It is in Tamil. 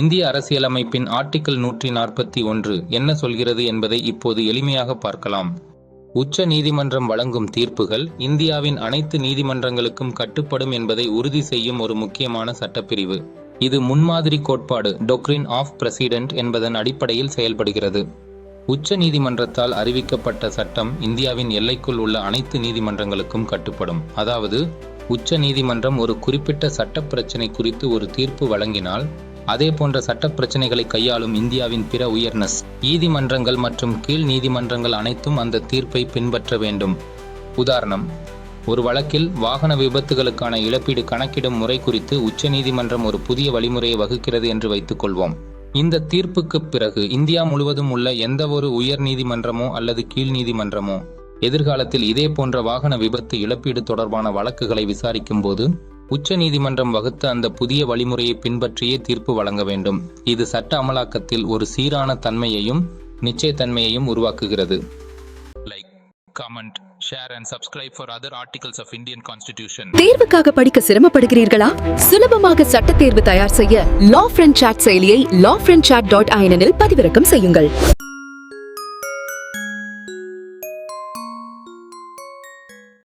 இந்திய அரசியலமைப்பின் ஆர்டிக்கிள் நூற்றி நாற்பத்தி ஒன்று என்ன சொல்கிறது என்பதை இப்போது எளிமையாக பார்க்கலாம். உச்ச நீதிமன்றம் வழங்கும் தீர்ப்புகள் இந்தியாவின் அனைத்து நீதிமன்றங்களுக்கும் கட்டுப்படும் என்பதை உறுதி செய்யும் ஒரு முக்கியமான சட்டப்பிரிவு. இது முன்மாதிரி கோட்பாடு டொக்ரின் ஆஃப் பிரசிடென்ட் என்பதன் அடிப்படையில் செயல்படுகிறது. உச்ச நீதிமன்றத்தால் அறிவிக்கப்பட்ட சட்டம் இந்தியாவின் எல்லைக்குள் உள்ள அனைத்து நீதிமன்றங்களுக்கும் கட்டுப்படும். அதாவது உச்ச நீதிமன்றம் ஒரு குறிப்பிட்ட சட்ட பிரச்சினை குறித்து ஒரு தீர்ப்பு வழங்கினால் அதே போன்ற சட்ட பிரச்சனைகளை கையாளும் இந்தியாவின் பிற உயர்நஸ் நீதிமன்றங்கள் மற்றும் கீழ் நீதிமன்றங்கள் அனைத்தும் அந்த தீர்ப்பை பின்பற்ற வேண்டும். உதாரணம் ஒரு வழக்கில் வாகன விபத்துகளுக்கான இழப்பீடு கணக்கிடும் முறை குறித்து உச்சநீதிமன்றம் ஒரு புதிய வழிமுறையை வகுக்கிறது என்று வைத்துக்கொள்வோம். இந்த தீர்ப்புக்குப் பிறகு இந்தியா முழுவதும் உள்ள எந்த ஒரு உயர் நீதிமன்றமோ அல்லது கீழ் நீதிமன்றமோ எதிர்காலத்தில் இதே போன்ற வாகன விபத்து இழப்பீடு தொடர்பான வழக்குகளை விசாரிக்கும் போது உச்ச நீதிமன்றம் வகுத்த அந்த புதிய வழிமுறையை பின்பற்றியே தீர்ப்பு வழங்க வேண்டும். இது சட்ட அமலாக்கத்தில் ஒரு சீரான தன்மையையும் நிச்சயத்தன்மையையும் உருவாக்குகிறது. Like comment share and subscribe for other articles of Indian constitution தேர்வுக்காக படிக்க சிரமப்படுகிறீர்களா? சுலபமாக சட்ட தேர்வு தயார் செய்ய லா ஃப்ரெண்ட் சாட் செயலியை லா ஃப்ரெண்ட் சாட் டாட் ஐனில் பதிவிறக்கம் செய்யுங்கள்.